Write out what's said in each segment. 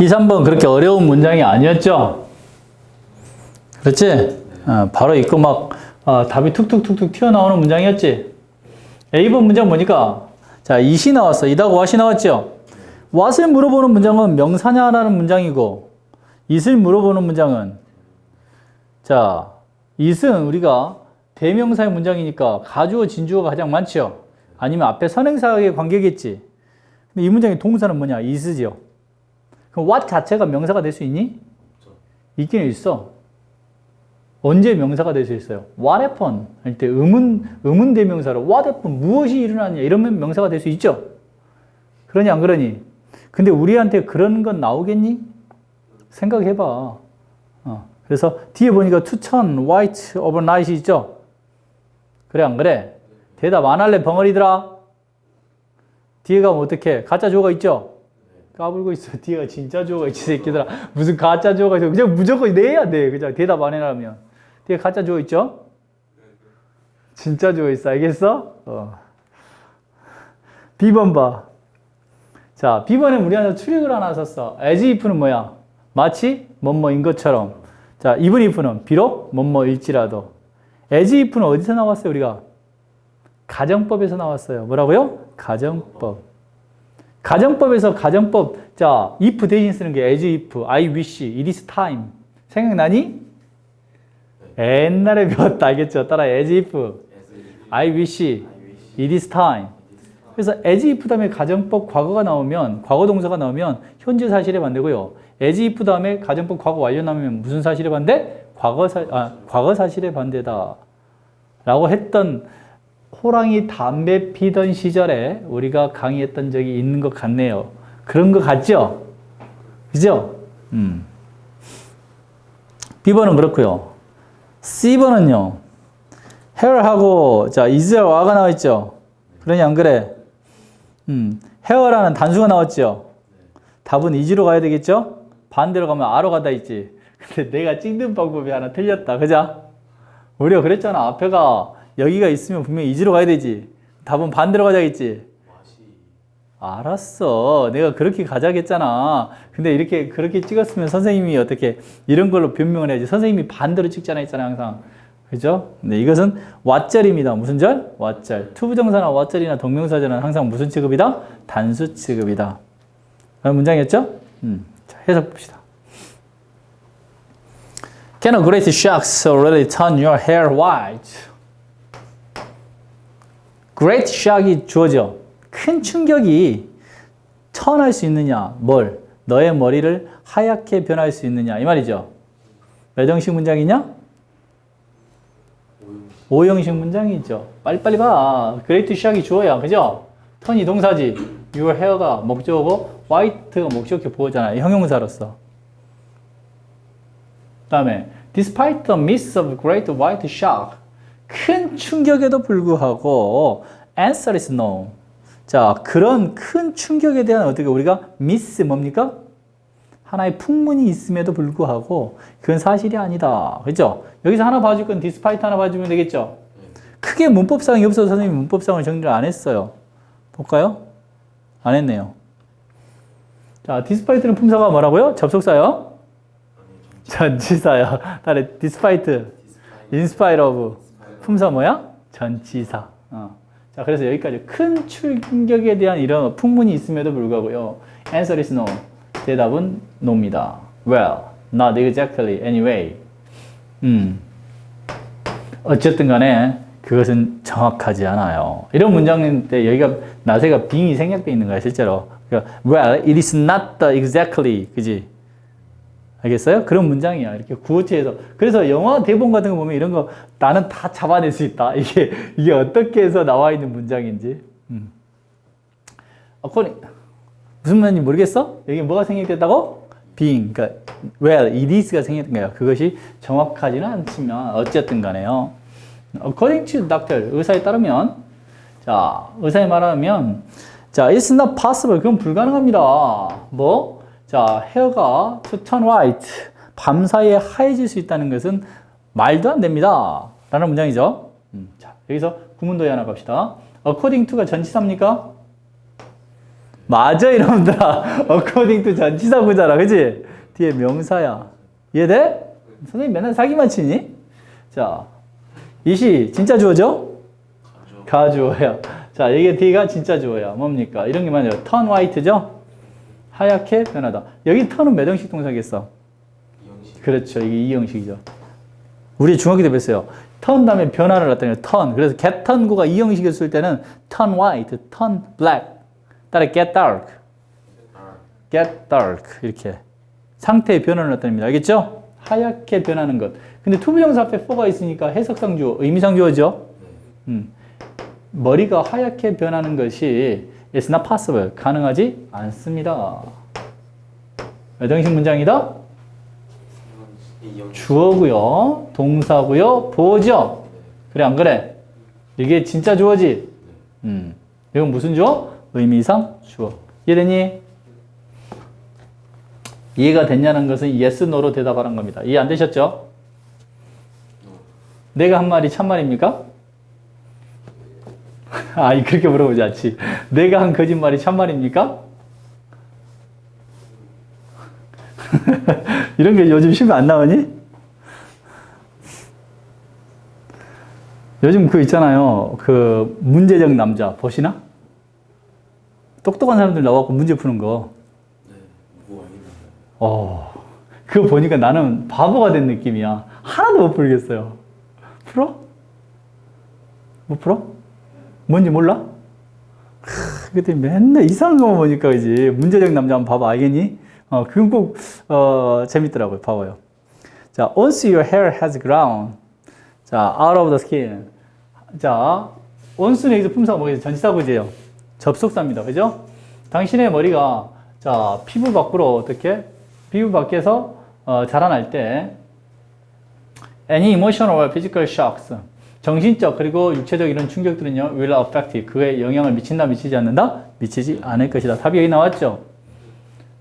2, 3번 그렇게 어려운 문장이 아니었죠? 그렇지? 어, 바로 읽고 막 어, 답이 툭툭툭툭 튀어나오는 문장이었지? A번 문장 보니까 자, it이 나왔어. it하고 what이 나왔죠? what을 물어보는 문장은 명사냐라는 문장이고 it을 물어보는 문장은 자, it은 우리가 대명사의 문장이니까 가주어, 진주어가 가장 많죠? 아니면 앞에 선행사의 관계겠지? 근데 이 문장의 동사는 뭐냐? is죠. 그럼 what 자체가 명사가 될 수 있니? 있기는 있어. 언제 명사가 될 수 있어요? What happened? 할 때 의문, 의문 대명사로 what happened? 무엇이 일어났냐? 이러면 명사가 될 수 있죠? 그러니 안 그러니? 근데 우리한테 그런 건 나오겠니? 생각해봐. 어. 그래서 뒤에 보니까 turn white overnight이 있죠? 그래 안 그래? 대답 안 할래 벙어리들아? 뒤에 가면 어떡해? 가짜 주어가 있죠? 까불고 있어. 뒤에가 진짜 주어가 있지, 새끼들아. 무슨 가짜 주어가 있어. 그냥 무조건 내야 돼. 그냥 대답 안 해라면. 뒤에 가짜 주어 있죠? 진짜 주어 있어. 알겠어? 어. B번 봐. 자, B번에 우리한테 출입을 하나 썼어. as if는 뭐야? 마치 뭐뭐인 것처럼. 자, even if는 비록 뭐뭐일지라도. as if는 어디서 나왔어요, 우리가? 가정법에서 나왔어요. 뭐라고요? 가정법. 가정법에서 가정법, 자, if 대신 쓰는 게 as if, I wish, it is time. 생각나니? 옛날에 배웠다, 알겠죠? 따라 as if, I wish, it is time. 그래서 as if 다음에 가정법 과거가 나오면, 과거 동사가 나오면 현재 사실에 반대고요. as if 다음에 가정법 과거 완료 나오면 무슨 사실에 반대? 과거 사, 아, 과거 사실에 반대다. 라고 했던 호랑이 담배 피던 시절에 우리가 강의했던 적이 있는 것 같네요. 그런 것 같죠? 그죠? 음. B번은 그렇고요. C번은요. hair하고 자 is와 가 나와 있죠. 그러니 안 그래? 음. hair라는 단수가 나왔죠. 답은 is로 가야 되겠죠? 반대로 가면 a로 가다 있지. 근데 내가 찍는 방법이 하나 틀렸다. 그죠? 우리가 그랬잖아. 앞에가 여기가 있으면 분명히 이지로 가야 되지. 답은 반대로 가자겠지. 알았어. 내가 그렇게 가자겠잖아. 근데 이렇게 그렇게 찍었으면 선생님이 어떻게 이런 걸로 변명을 해야지. 선생님이 반대로 찍잖아 했잖아 항상. 그죠? 네, 이것은 왓절입니다. 무슨 절? 왓절. 투부정사나 왓절이나 동명사절은 항상 무슨 취급이다? 단수 취급이다. 그런 문장이었죠? 음, 자, 해석 봅시다. Can a great shock so really turn your hair white? Great shock이 주어져. 큰 충격이 턴할 수 있느냐? 뭘? 너의 머리를 하얗게 변할 수 있느냐? 이 말이죠. 몇 형식 문장이냐? 오형식 문장이죠. 빨리빨리 봐. great shock이 주어야. 그죠? 턴이 동사지. your hair가 목적어고 white가 목적격 보호잖아. 형용사로서. 다음에 despite the midst of great white shock 큰 충격에도 불구하고 answer is no. 자, 그런 큰 충격에 대한 어떻게 우리가 miss 뭡니까? 하나의 풍문이 있음에도 불구하고 그건 사실이 아니다. 그죠? 여기서 하나 봐줄 건 despite 하나 봐주면 되겠죠? 크게 문법상이 없어서 선생님이 문법상을 정리를 안 했어요. 볼까요? 안 했네요. 자, despite는 품사가 뭐라고요? 접속사요? 전치사요. 다음에 despite, in spite of. 품사 뭐야? 전치사. 어. 자, 그래서 여기까지 큰 충격에 대한 이런 풍문이 있음에도 불구하고요. Answer is no. 대답은 no입니다. Well, not exactly anyway. 음. 어쨌든 간에 그것은 정확하지 않아요. 이런 문장인데 여기가 나세가 빙이 생략되어 있는 거야, 실제로. 그러니까, well, it is not the exactly. 그지? 알겠어요? 그런 문장이야. 이렇게 구어체에서. 그래서 영화 대본 같은 거 보면 이런 거 나는 다 잡아낼 수 있다. 이게, 이게 어떻게 해서 나와 있는 문장인지. 음. 어, 무슨 말인지 모르겠어? 여기 뭐가 생략됐다고? being. 그러니까, well, it is가 생략된 거야. 그것이 정확하지는 않지만, 어쨌든 간에요. According to doctor, 의사에 따르면, 자, 의사에 말하면, 자, it's not possible. 그건 불가능합니다. 뭐? 자, 헤어가 to turn white. 밤 사이에 하얘질 수 있다는 것은 말도 안 됩니다. 라는 문장이죠. 음, 자, 여기서 구문도에 하나 갑시다. according to가 전치사입니까? 맞아 이놈들아. according to 전치사구잖아. 그지? 뒤에 명사야. 이해돼? 선생님 맨날 사기만 치니? 자, 이시 진짜 주어죠? 가주어야. 자, 이게 D가 진짜 주어야. 뭡니까? 이런 게 뭐냐면 turn white죠? 하얗게 변하다. 여기 턴은 몇 형식 동사겠어? 그렇죠. 이게 이 형식이죠. 우리 중학교 때 뵀어요. 턴 다음에 변화를 나타내요. 턴. 그래서 get 턴구가 이 형식이었을 때는 turn white, turn black. 따라 get dark, get dark 이렇게 상태의 변화를 나타냅니다. 알겠죠? 하얗게 변하는 것. 근데 투부정사 앞에 for가 있으니까 해석상 주어, 의미상 주어죠. 음. 머리가 하얗게 변하는 것이 is not possible. 가능하지 않습니다. 몇 형식 문장이다? 주어고요, 동사고요, 보어죠. 그래 안 그래? 이게 진짜 주어지. 음, 이건 무슨 주어? 의미상 주어. 이해되니? 이해가 됐냐는 것은 yes, no로 대답하는 겁니다. 이해 안 되셨죠? 내가 한 말이 참말입니까? 아니 그렇게 물어보지 않지. 내가 한 거짓말이 참말입니까? 이런 게 요즘 시험에 안 나오니? 요즘 그 있잖아요. 그 문제적 남자 보시나? 똑똑한 사람들 나와갖고 문제 푸는 거. 네? 어, 그거 보니까 나는 바보가 된 느낌이야. 하나도 못 풀겠어요. 풀어? 못 풀어? 뭔지 몰라? 그때 맨날 이상한 거만 보니까 이제 문제적 남자 한번 봐봐 알겠니? 어, 그건 꼭 어, 재밌더라고요. 봐봐요. 자, once your hair has grown, 자, out of the skin. 자, once는 여기서 품사가 뭐겠어요? 전치사구제요. 접속사입니다. 그죠? 당신의 머리가 자 피부 밖으로 어떻게 피부 밖에서 어, 자라날 때 any emotional or physical shocks 정신적 그리고 육체적 이런 충격들은요 will affect 그에 영향을 미친다 미치지 않는다? 미치지 않을 것이다. 답이 여기 나왔죠?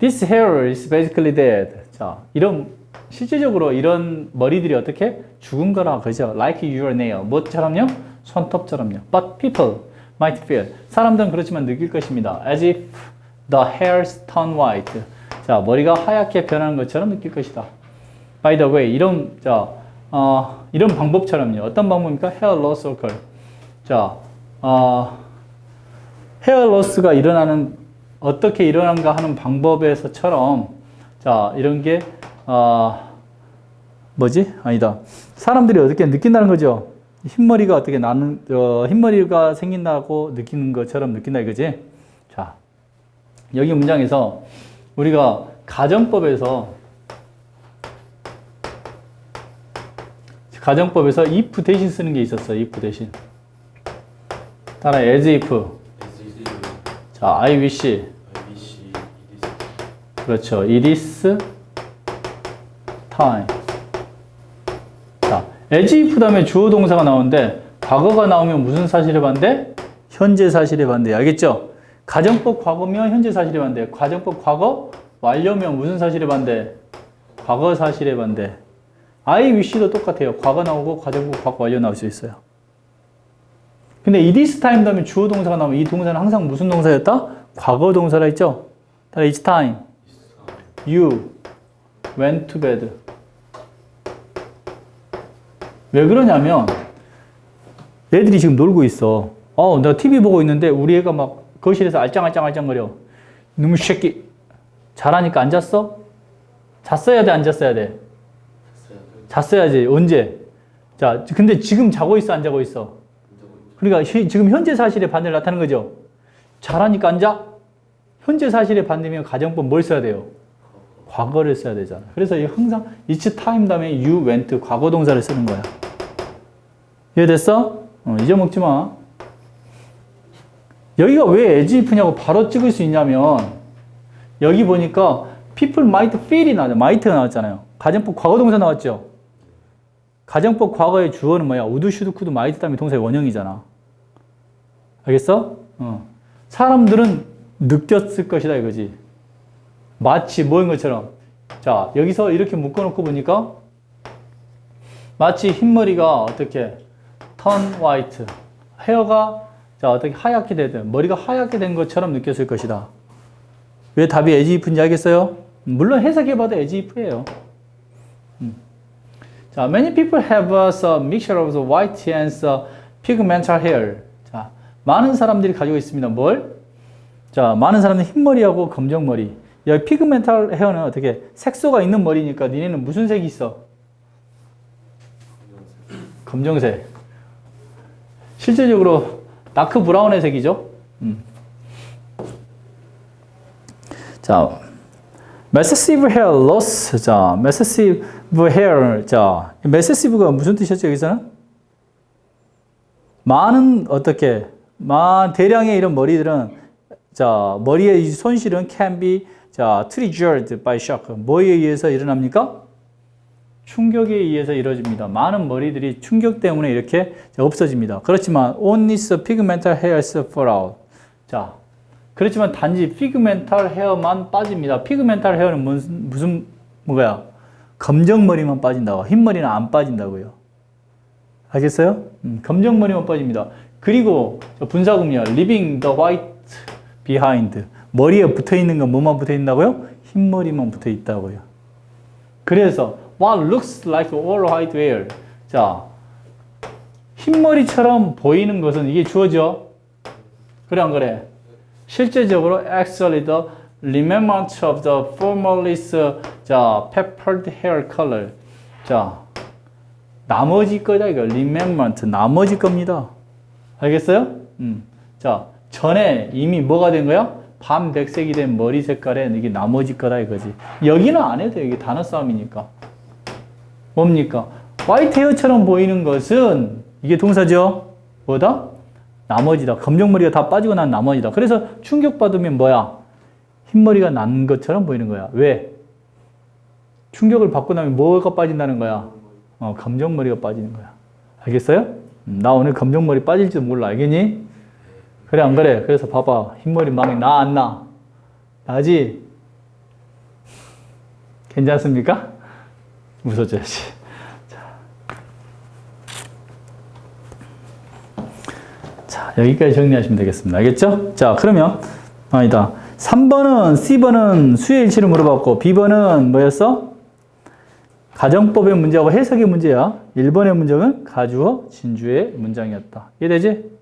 This hair is basically dead. 자 이런 실제적으로 이런 머리들이 어떻게? 죽은 거라 그죠. Like your nail. 뭐처럼요? 손톱처럼요. But people might feel. 사람들은 그렇지만 느낄 것입니다. As if the hairs turn white. 자 머리가 하얗게 변하는 것처럼 느낄 것이다. By the way 이런 자 어, 이런 방법처럼요. 어떤 방법입니까? Hair loss occur. 자 어, 헤어 로스가 일어나는 어떻게 일어난가 하는 방법에서처럼 자 이런 게 어, 뭐지? 아니다. 사람들이 어떻게 느낀다는 거죠? 흰머리가 어떻게 나는 어, 흰머리가 생긴다고 느끼는 것처럼 느낀다 이거지? 자 여기 문장에서 우리가 가정법에서 가정법에서 if 대신 쓰는 게 있었어 if 대신 따라 as if 자 I wish 그렇죠. It is time. 자, as if 다음에 주어 동사가 나오는데 과거가 나오면 무슨 사실에 반대? 현재 사실에 반대. 알겠죠? 가정법 과거면 현재 사실에 반대. 가정법 과거 완료면 무슨 사실에 반대? 과거 사실에 반대. I wish도 똑같아요. 과거 나오고 가정법 과거 완료 나올 수 있어요. 근데 it is time 다음에 주어 동사가 나오면 이 동사는 항상 무슨 동사였다? 과거 동사라 했죠? 따라 it's time. You went to bed. 왜 그러냐면 애들이 지금 놀고 있어. 어, 내가 TV 보고 있는데 우리 애가 막 거실에서 알짱알짱알짱거려. 너무 새끼. 잘하니까 안 잤어? 잤어야 돼, 안 잤어야 돼? 잤어야지. 언제? 자, 근데 지금 자고 있어, 안 자고 있어? 그러니까 시- 지금 현재 사실의 반대를 나타내는 거죠. 잘하니까 안 자? 현재 사실의 반대면 가정법 뭘 써야 돼요? 과거를 써야 되잖아. 그래서 이 항상 it's time 다음에 you went 과거 동사를 쓰는 거야. 이해됐어? 어, 잊어먹지 마. 여기가 왜 as if냐고 바로 찍을 수 있냐면 여기 보니까 people might feel이 나죠. might가 나왔잖아요. 가정법 과거 동사 나왔죠. 가정법 과거의 주어는 뭐야? 우드, 슈드, 쿠드, 마이트 다음에 동사의 원형이잖아. 알겠어? 어. 사람들은 느꼈을 것이다 이거지. 마치 뭐인 것처럼. 자, 여기서 이렇게 묶어놓고 보니까 마치 흰머리가 어떻게 turn white, 헤어가 자 어떻게 하얗게 되든 머리가 하얗게 된 것처럼 느꼈을 것이다. 왜 답이 if인지 알겠어요? 물론 해석해봐도 if예요. 음. 자, many people have a mixture of white and pigmental hair. 자, 많은 사람들이 가지고 있습니다. 뭘? 자, 많은 사람들이 흰머리하고 검정머리. 여기 피그멘탈 헤어는 어떻게 색소가 있는 머리니까 니네는 무슨 색이 있어? 검정색. 실제적으로 다크 브라운의 색이죠. 음. 자, massive hair loss. 자, massive hair. 자, massive가 무슨 뜻이었죠, 여기서는? 많은 어떻게 많 대량의 이런 머리들은 자 머리의 이 손실은 can be 자 triggered by shock 뭐에 의해서 일어납니까? 충격에 의해서 이루어집니다. 많은 머리들이 충격 때문에 이렇게 없어집니다. 그렇지만 only the pigmental hairs fall out. 자 그렇지만 단지 pigmental hair만 빠집니다. pigmental hair는 무슨 무슨 뭐야? 검정 머리만 빠진다고 흰 머리는 안 빠진다고요. 알겠어요? 음, 검정 머리만 빠집니다. 그리고 저 분사구문이요. leaving the white behind. 머리에 붙어 있는 건 뭐만 붙어 있다고요? 흰 머리만 붙어 있다고요. 그래서 what looks like all white hair. 자, 흰 머리처럼 보이는 것은 이게 주어져. 그래 안 그래? 실제적으로 actually the remnant of the formerly 자 peppered hair color. 자, 나머지 거다 이거 remembrance 나머지 겁니다. 알겠어요? 음. 자 전에 이미 뭐가 된 거야? 밤백색이 된 머리 색깔에 이게 나머지 거다 이거지. 여기는 안 해도 돼. 이게 단어 싸움이니까. 뭡니까? 화이트 헤어처럼 보이는 것은 이게 동사죠. 뭐다? 나머지다. 검정머리가 다 빠지고 난 나머지다. 그래서 충격받으면 뭐야? 흰머리가 난 것처럼 보이는 거야. 왜? 충격을 받고 나면 뭐가 빠진다는 거야? 어, 검정머리가 빠지는 거야. 알겠어요? 음, 나 오늘 검정머리 빠질지도 몰라. 알겠니? 그래, 안 그래? 그래서 봐봐. 흰머리 망이 나, 안 나? 나지? 괜찮습니까? 웃어줘야지. 자. 자, 여기까지 정리하시면 되겠습니다. 알겠죠? 자, 그러면, 아니다. 3번은, C번은 수의 일치를 물어봤고, B번은 뭐였어? 가정법의 문제하고 해석의 문제야. 1번의 문장은 가주어 진주의 문장이었다. 이해되지?